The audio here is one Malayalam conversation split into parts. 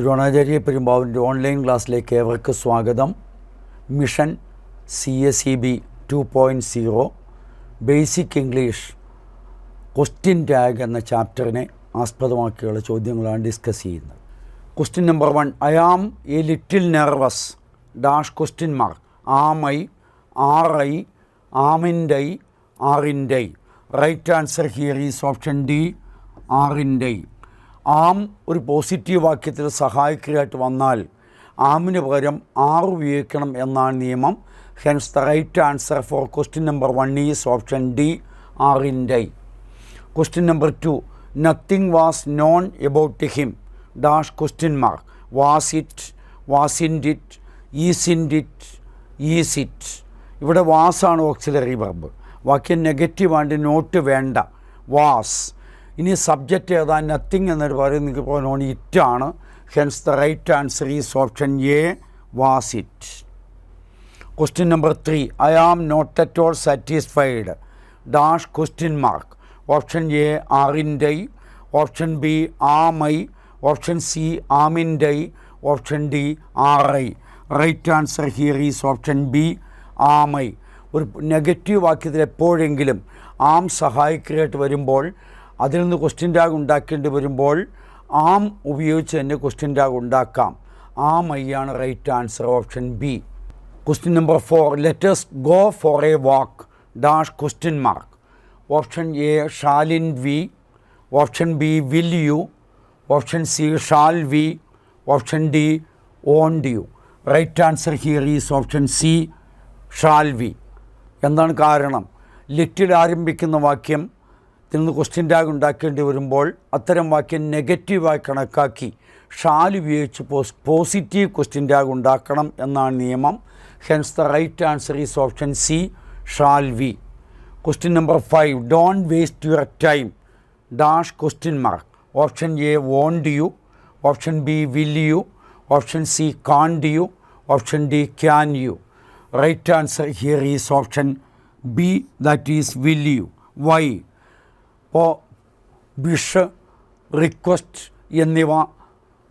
ദ്രോണാചാര്യ പെരുമ്പാവിന്റെ ഓൺലൈൻ ക്ലാസ്സിലേക്ക് ഏവർക്ക് സ്വാഗതം? Mission C S E B two point zero basic English question tag എന്ന ചാപ്റ്ററിനെ ആസ്പദമാക്കിയുള്ള ചോദ്യങ്ങളാണ് ഡിസ്കസ് ചെയ്യുന്നത്. Question number one I am a little nervous dash question mark. Am I are I ആമിന്റെ ആറിന്റെ right answer here is option D ആറിന്റെ ആം ഒരു പോസിറ്റീവ് വാക്യത്തിൽ സഹായിക്കുകയായിട്ട് വന്നാൽ ആമിന് പകരം ആർ ഉപയോഗിക്കണം എന്നാണ് നിയമം. Hence the right answer for question number one is option D aren't I question number two nothing was known about him dash question mark was it wasn't it isn't it is it ഇവിടെ വാസാണ് ഓക്സിലറി വർബ് വാക്യം നെഗറ്റീവ് ആണ്ട് നോട്ട് വേണ്ട. വാസ് ഇനി സബ്ജക്റ്റ് ഏതാ? നത്തിങ് എന്നൊരു പറയും നിങ്ങൾക്ക് പോകണം ഇറ്റാണ് hence the right answer is option A was it question number three I am not at all satisfied dash question mark option A aren't I option B am I option C amn't I option D are I right answer here is option B am I ഒരു നെഗറ്റീവ് വാക്യത്തിൽ എപ്പോഴെങ്കിലും ആം സഹായിക്കായിട്ട് വരുമ്പോൾ അതിൽ നിന്ന് ക്വസ്റ്റ്യൻ ടാഗ് ഉണ്ടാക്കേണ്ടി വരുമ്പോൾ ആം ഉപയോഗിച്ച് തന്നെ ക്വസ്റ്റ്യൻ ടാഗ് ഉണ്ടാക്കാം. ആം ഐ ആണ് right answer option B question number four let's go for a walk dash question mark option A Shaalin we option B will you option C shall we option D won't you right answer here is option C shall we എന്താണ് കാരണം? ലിറ്റിൽ ആരംഭിക്കുന്ന വാക്യം നിന്ന് ക്വസ്റ്റ്യൻ ടാഗ് ഉണ്ടാക്കേണ്ടി വരുമ്പോൾ അത്തരം വാക്യം നെഗറ്റീവായി കണക്കാക്കി ഷാൽ ഉപയോഗിച്ച് പോസ് പോസിറ്റീവ് ക്വസ്റ്റ്യൻ ടാഗ് ഉണ്ടാക്കണം എന്നാണ് നിയമം. Hence the right answer is option C shall we question number five don't waste your time dash question mark option A won't you option B will you option C can't you option D can you right answer here is option B that is will you why ഇപ്പോൾ വിഷ് റിക്വസ്റ്റ് എന്നിവ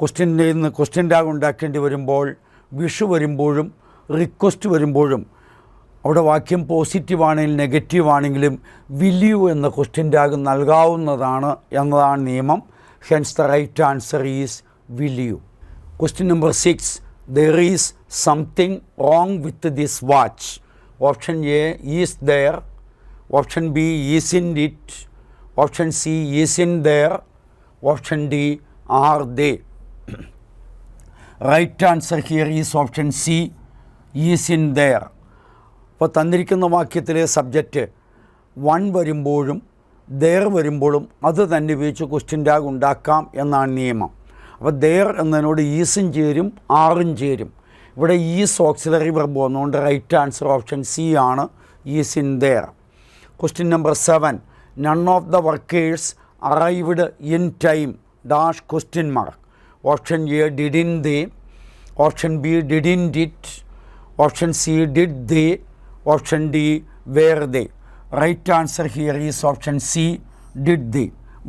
ക്വസ്റ്റ്യന്റെ നിന്ന് ക്വസ്റ്റ്യൻ ടാഗ് ഉണ്ടാക്കേണ്ടി വരുമ്പോൾ വിഷ് വരുമ്പോഴും റിക്വസ്റ്റ് വരുമ്പോഴും അവിടെ വാക്യം പോസിറ്റീവ് നെഗറ്റീവാണെങ്കിലും വില്യു എന്ന ക്വസ്റ്റ്യൻ ടാഗ് നൽകാവുന്നതാണ് എന്നതാണ് നിയമം. Hence the right answer is will you question number six there is something wrong with this watch option A is there option B isn't it option C isn't there option D are they right answer here is option C isn't there അപ്പോൾ തന്നിരിക്കുന്ന വാക്യത്തിലെ സബ്ജക്റ്റ് വൺ വരുമ്പോഴും ദെയർ വരുമ്പോഴും അത് തന്നെ ഉപയോഗിച്ച് ക്വസ്റ്റ്യൻ ടാഗ് ഉണ്ടാക്കാം എന്നാണ് നിയമം. അപ്പോൾ ദെയർ എന്നതിനോട് ഈസും ചേരും ആറും ചേരും. ഇവിടെ ഈസ് ഓക്സിലറി വെർബ് വന്നുകൊണ്ട് റൈറ്റ് ആൻസർ ഓപ്ഷൻ സി ആണ് isn't there question number seven none of the workers arrived in time dash question mark option A didn't they option B didn't it option C did they option D were they right answer here is option C did they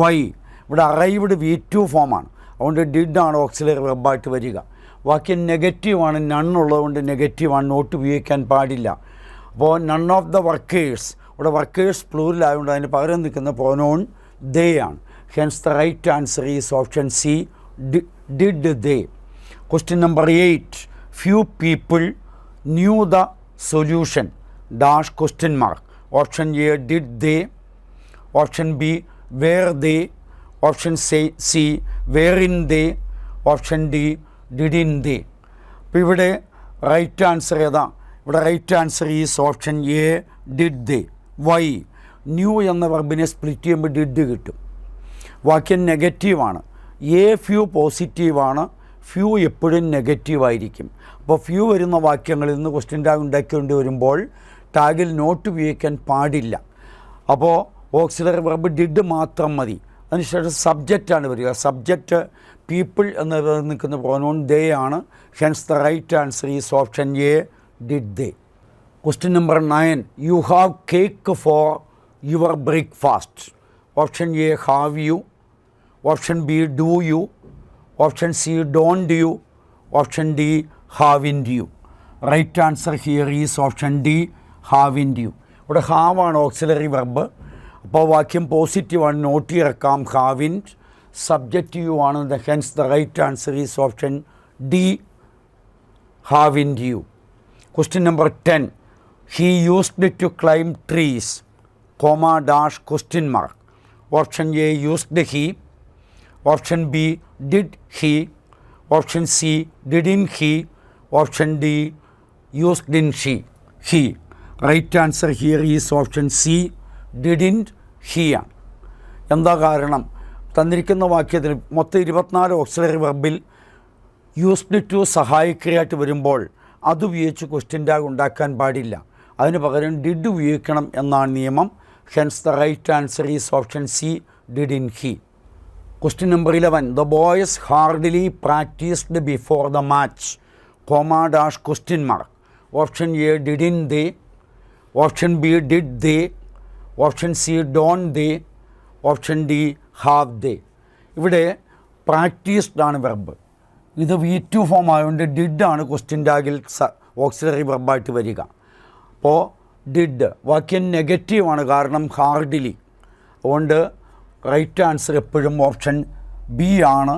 why ഇവിടെ അറൈവ്ഡ് വി ടു ഫോമാണ് അതുകൊണ്ട് ഡിഡ് ആണ് ഓക്സിലറി വെബായിട്ട് വരിക. വാക്യം നെഗറ്റീവാണ് നെഗറ്റീവ് നെഗറ്റീവാണ് നോട്ട് ഉപയോഗിക്കാൻ പാടില്ല. അപ്പോൾ നൺ ഓഫ് ദ വർക്കേഴ്സ് ഇവിടെ വർക്കേഴ്സ് പ്ലൂരിലായതുകൊണ്ട് അതിന് പകരം നിൽക്കുന്ന പോനോൺ ദേ ആണ്. Hence the right answer is option C did they question number eight few people knew the solution dash question mark option A did they option B were they option C weren't they option D didn't they അപ്പോൾ ഇവിടെ റൈറ്റ് ആൻസർ ഏതാ? ഇവിടെ right answer is option A did they why knew എന്ന വെർബിനെ സ്പ്ലിറ്റ് ചെയ്യുമ്പോൾ ഡിഡ് കിട്ടും. വാക്യം നെഗറ്റീവാണ്. എ ഫ്യൂ പോസിറ്റീവാണ്. ഫ്യൂ എപ്പോഴും നെഗറ്റീവായിരിക്കും. അപ്പോൾ ഫ്യൂ വരുന്ന വാക്യങ്ങളിൽ നിന്ന് ക്വസ്റ്റ്യൻ ടാഗ് ഉണ്ടാക്കേണ്ടി വരുമ്പോൾ ടാഗിൽ നോട്ട് ഉപയോഗിക്കാൻ പാടില്ല. അപ്പോൾ ഓക്സിലറി വെർബ് ഡിഡ് മാത്രം മതി. അതിനുശേഷം സബ്ജക്റ്റാണ് വരിക. സബ്ജക്റ്റ് പീപ്പിൾ എന്ന് നിൽക്കുന്ന പ്രോനോൺ ദേ ആണ്. Hence the right answer is option A did they question number nine you have cake for your breakfast option A have you option B do you option C don't you option D haven't you right answer here is option D haven't you ഇവിടെ ആണ് ഓക്സിലറി വെർബ് അപ്പോൾ വാക്യം പോസിറ്റീവാണ് നോട്ട് ഇറക്കാം. ഹാവ് ഇൻ സബ്ജക്റ്റീവ് ആണ്. The hence the right answer is option D have in you question number ten he used to climb trees comma dash question mark option A used he option B did he option C didn't he option D usedn't she he right answer here is option C didn't he ആണ് എന്താ കാരണം? തന്നിരിക്കുന്ന വാക്യത്തിന് മൊത്തം ഇരുപത്തിനാല് ഓക്സിലറി വെർബിൽ യൂസ്ഡ് ടു സഹായിക്കുകയായിട്ട് വരുമ്പോൾ അതുപയോഗിച്ച് ക്വസ്റ്റ്യൻ ടാഗ് ഉണ്ടാക്കാൻ പാടില്ല. അതിന് പകരം ഡിഡ് ഉപയോഗിക്കണം എന്നാണ് നിയമം. Hence the right answer is option C didn't he question number eleven the boys hardly practised before the match comma dash question mark option A didn't they option B did they option C don't they option D have they ഇവിടെ പ്രാക്ടീസ്ഡ് ആണ് വെർബ് ഇത് വി ടു ഫോം ആയതുകൊണ്ട് ഡിഡ് ആണ് ക്വസ്റ്റ്യൻ ടാഗിൽ ഓക്സിലറി വെർബായിട്ട് വരിക. അപ്പോൾ ഡിഡ് വാക്യം നെഗറ്റീവാണ് കാരണം ഹാർഡിലി അതുകൊണ്ട് റൈറ്റ് ആൻസർ എപ്പോഴും ഓപ്ഷൻ ബി ആണ്.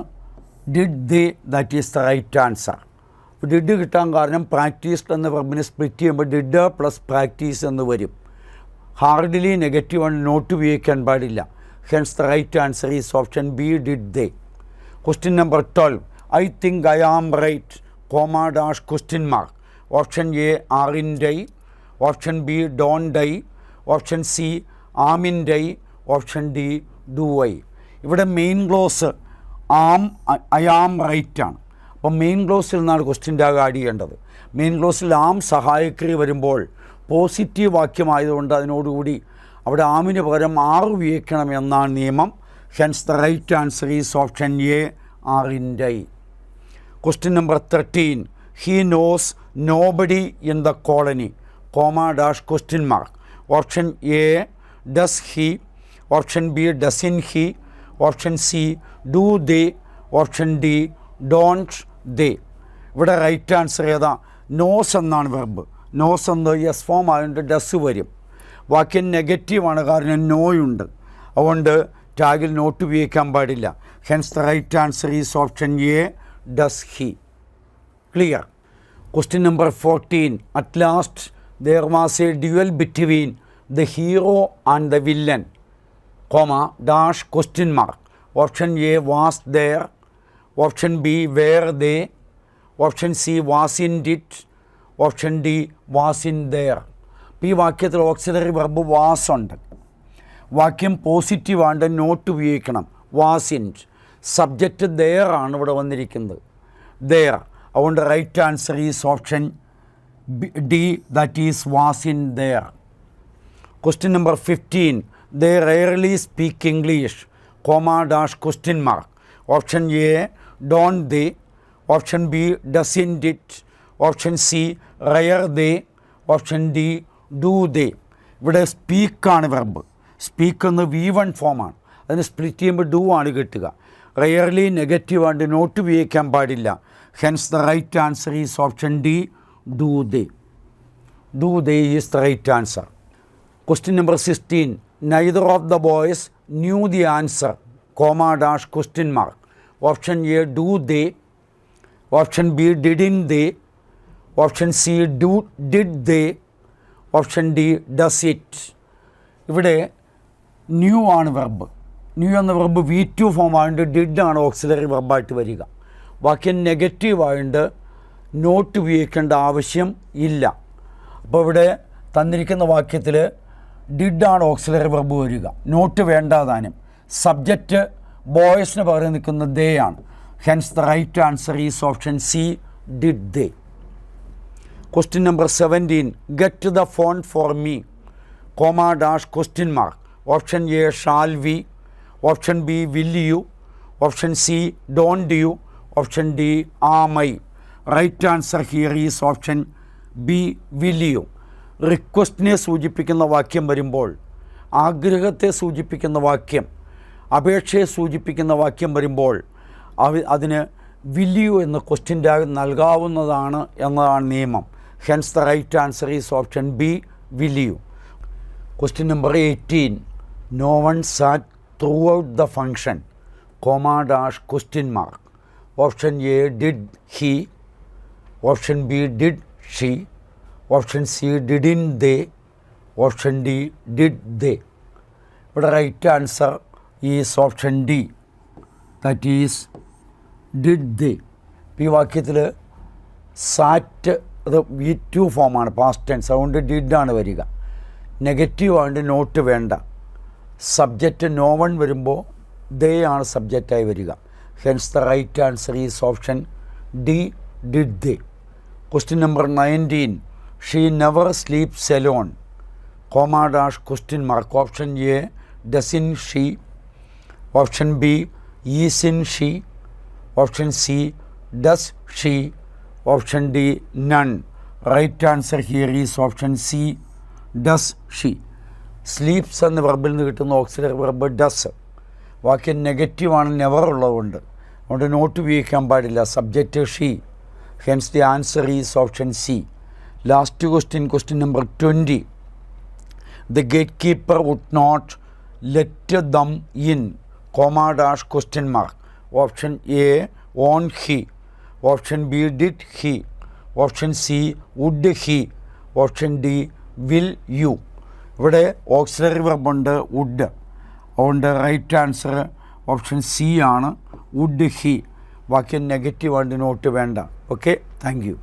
Did they that is the right answer did കിട്ടാൻ കാരണം പ്രാക്ടീസ്ഡ് എന്ന വെർബിനെ സ്പ്ലിറ്റ് ചെയ്യുമ്പോൾ ഡിഡ് പ്ലസ് പ്രാക്ടീസ് എന്ന് വരും. ഹാർഡിലി നെഗറ്റീവ് ആണ് നോട്ട് ഉപയോഗിക്കാൻ പാടില്ല. Hence the right answer is option B did they question number twelve I think I am right comma dash question mark option A I option B don't I option C amn't I option D do I. ഇവിടെ main clause am I am right ആണ്. അപ്പം മെയിൻ ക്ലോസിൽ നിന്നാണ് ക്വസ്റ്റിന്റെ ആകെ ആഡ് ചെയ്യേണ്ടത്. മെയിൻ ക്ലോസിൽ ആം സഹായക്രിയ വരുമ്പോൾ പോസിറ്റീവ് വാക്യമായതുകൊണ്ട് അതിനോടുകൂടി അവിടെ ആമിന് പകരം ആർ ഉപയോഗിക്കണം എന്നാണ് നിയമം. Hence the right answer is option A in I question number thirteen he knows nobody in the colony comma dash question mark. Option A does he. Option B doesn't he. Option C do they. Option D don't they. ഇവിടെ റൈറ്റ് ആൻസർ ഏതാ? നോസ് എന്നാണ് വെർബ് നോസ് എന്ന് യെസ് ഫോം ആയതുകൊണ്ട് ഡസ് വരും. വാക്യം നെഗറ്റീവാണ് കാരണം നോയുണ്ട് അതുകൊണ്ട് ടാഗിൽ നോട്ട് ഉപയോഗിക്കാൻ പാടില്ല. Hence the right answer is option A does he. Clear question number fourteen at last there was a duel between the hero and the villain comma dash question mark option A was there option B were they option C wasn't it option D wasn't there ഈ വാക്യത്തിൽ ഓക്സിലറി വെർബ് വാസ് ഉണ്ട്. വാക്യം പോസിറ്റീവാണ്ട് നോട്ട് ഉപയോഗിക്കണം. വാസ് ഇൻ സബ്ജക്റ്റ് ദെയർ ആണ് ഇവിടെ വന്നിരിക്കുന്നത്. ദെയർ അതുകൊണ്ട് right answer is option D that is wasn't there question number fifteen they rarely speak English comma dash question mark option A don't they option B doesn't it option C rare they option D do they ഇവിടെ സ്പീക്കാണ് വെർബ് സ്പീക്ക് എന്ന് വി വൺ ഫോമാണ് അതിന് സ്പ്ലിറ്റ് ചെയ്യുമ്പോൾ ഡൂ ആണ് കിട്ടുക. റയർലി നെഗറ്റീവ് ആണ്ട് നോട്ട് ഉപയോഗിക്കാൻ പാടില്ല. Hence the right answer is option D do they do they is the right answer question number sixteen neither of the boys knew the answer comma dash question mark option A do they option B didn't they option C do did they option D does it ഇവിടെ ന്യൂ ആണ് വെർബ് ന്യൂ എന്ന വെർബ് വി ടു ഫോം ആയതുകൊണ്ട് ഡിഡ് ആണ് ഓക്സിലറി വെർബായിട്ട് വരിക. വാക്യം നെഗറ്റീവ് ആയതുകൊണ്ട് നോട്ട് ഉപയോഗിക്കേണ്ട ആവശ്യം ഇല്ല. അപ്പോൾ ഇവിടെ തന്നിരിക്കുന്ന വാക്യത്തിൽ ഡിഡാണ് ഓക്സിലറി വെർബ് വരിക. നോട്ട് വേണ്ടാതാനും സബ്ജക്റ്റ് ബോയ്സിന് പകരം നിൽക്കുന്ന ദേ ആണ് hence the right answer is option C did they question number seventeen get the phone for me comma dash question mark option A shall we option B will you option C don't you option D am I right answer here is option B will you റിക്വസ്റ്റിനെ സൂചിപ്പിക്കുന്ന വാക്യം വരുമ്പോൾ ആഗ്രഹത്തെ സൂചിപ്പിക്കുന്ന വാക്യം അപേക്ഷയെ സൂചിപ്പിക്കുന്ന വാക്യം വരുമ്പോൾ അവ അതിന് വില്യു എന്ന ക്വസ്റ്റ്യൻ നൽകാവുന്നതാണ് എന്നതാണ് നിയമം hence the right answer is option B will you Question number 18. No one sat throughout the function. Comma dash question mark. Option A. Did he? Option B. Did she? Option C they? They option D did they ഇവിടെ right answer is option D that is did they ഈ വാക്യത്തിൽ സാറ്റ് അത് വി ടു ഫോമാണ് പാസ്റ്റ് ടെൻസ് അതുകൊണ്ട് ആണ് വരിക നെഗറ്റീവ് ആയിട്ട് നോട്ട് വേണ്ട സബ്ജക്റ്റ് നോ വൺ വരുമ്പോൾ ദേ ആണ് സബ്ജക്റ്റായി വരിക hence the right answer is option D did they question number nineteen she never sleep alone comma dash question mark option A doesn't she option B isn't she option C does she option D none right answer here is option C does she sleeps എന്ന വെർബിൽ നിന്ന് കിട്ടുന്ന ഓക്സിലറി വെർബ് ഡസ് വാക്യം നെഗറ്റീവാണ് നെവർ ഉള്ളതുകൊണ്ട്. അതുകൊണ്ട് നോട്ട് ഉപയോഗിക്കാൻ പാടില്ല. Subject she hence the answer is option C last question question number twenty the gatekeeper would not let them in comma dash question mark option a on he option b did he option c would he option d will you ഇവിടെ ഓക്സിലറി വെർബുണ്ട് വുഡ് അതുകൊണ്ട് റൈറ്റ് ആൻസർ ഓപ്ഷൻ സി ആണ് വുഡ് ഹി വാക്യം നെഗറ്റീവ് ആയിട്ട് നോട്ട് വേണ്ട ഓക്കെ താങ്ക് യു